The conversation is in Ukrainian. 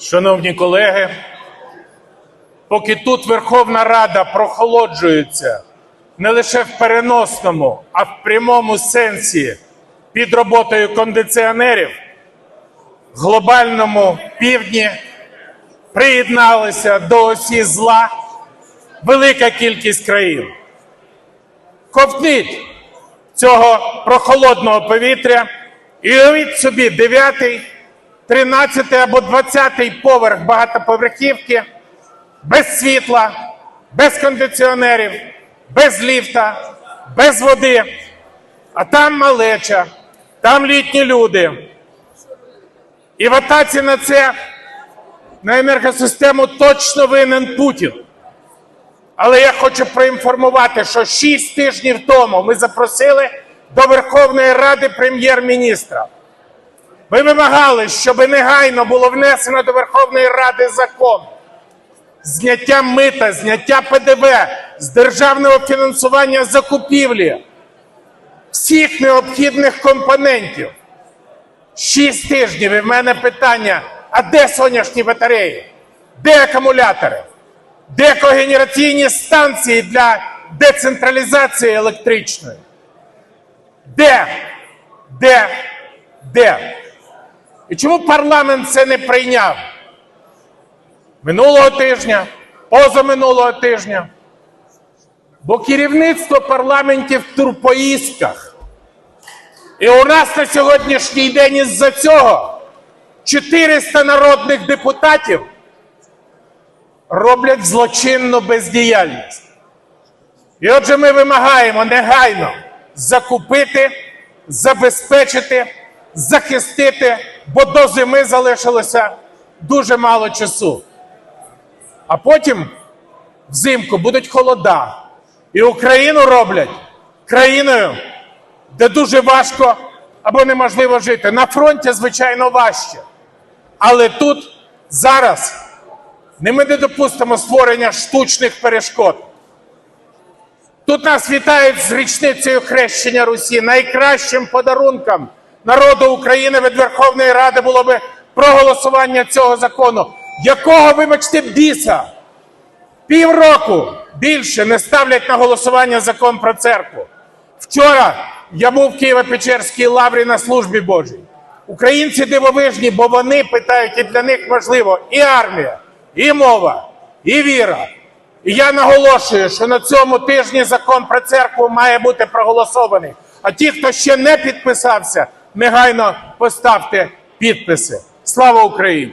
Шановні колеги, поки тут Верховна Рада прохолоджується не лише в переносному, а в прямому сенсі під роботою кондиціонерів, в глобальному півдні приєдналися до осі зла велика кількість країн. Ковтніть цього прохолодного повітря і уявіть собі 9, 13 або 20 поверх багатоповерхівки без світла, без кондиціонерів, без ліфта, без води. А там малеча, там літні люди. І в атаці на це на енергосистему точно винен Путін. Але я хочу проінформувати, що 6 тижнів тому ми запросили до Верховної Ради прем'єр-міністра. Ми вимагали, щоб негайно було внесено до Верховної Ради закон зняття мита, зняття ПДВ з державного фінансування закупівлі всіх необхідних компонентів. Шість тижнів і в мене питання: а де сонячні батареї? Де акумулятори? Де когенераційні станції для децентралізації електричної? Де? Де? Де? І чому парламент це не прийняв? Минулого тижня, позаминулого тижня. Бо керівництво парламентів в турпоїздках. І у нас на сьогоднішній день із-за цього 400 народних депутатів роблять злочинну бездіяльність. І отже, ми вимагаємо негайно закупити, забезпечити, захистити, бо до зими залишилося дуже мало часу. А потім взимку будуть холода. І Україну роблять країною, де дуже важко або неможливо жити. На фронті, звичайно, важче. Але тут зараз не ми не допустимо створення штучних перешкод. Тут нас вітають з річницею хрещення Русі. Найкращим подарунком народу України від Верховної Ради було би проголосування цього закону. Якого, вибачте, біса? Півроку більше не ставлять на голосування закон про церкву. Вчора я був в Києво-Печерській лаврі на службі Божій. Українці дивовижні, бо вони питають, і для них важливо і армія, і мова, і віра. І я наголошую, що на цьому тижні закон про церкву має бути проголосований. А ті, хто ще не підписався, негайно поставте підписи. Слава Україні!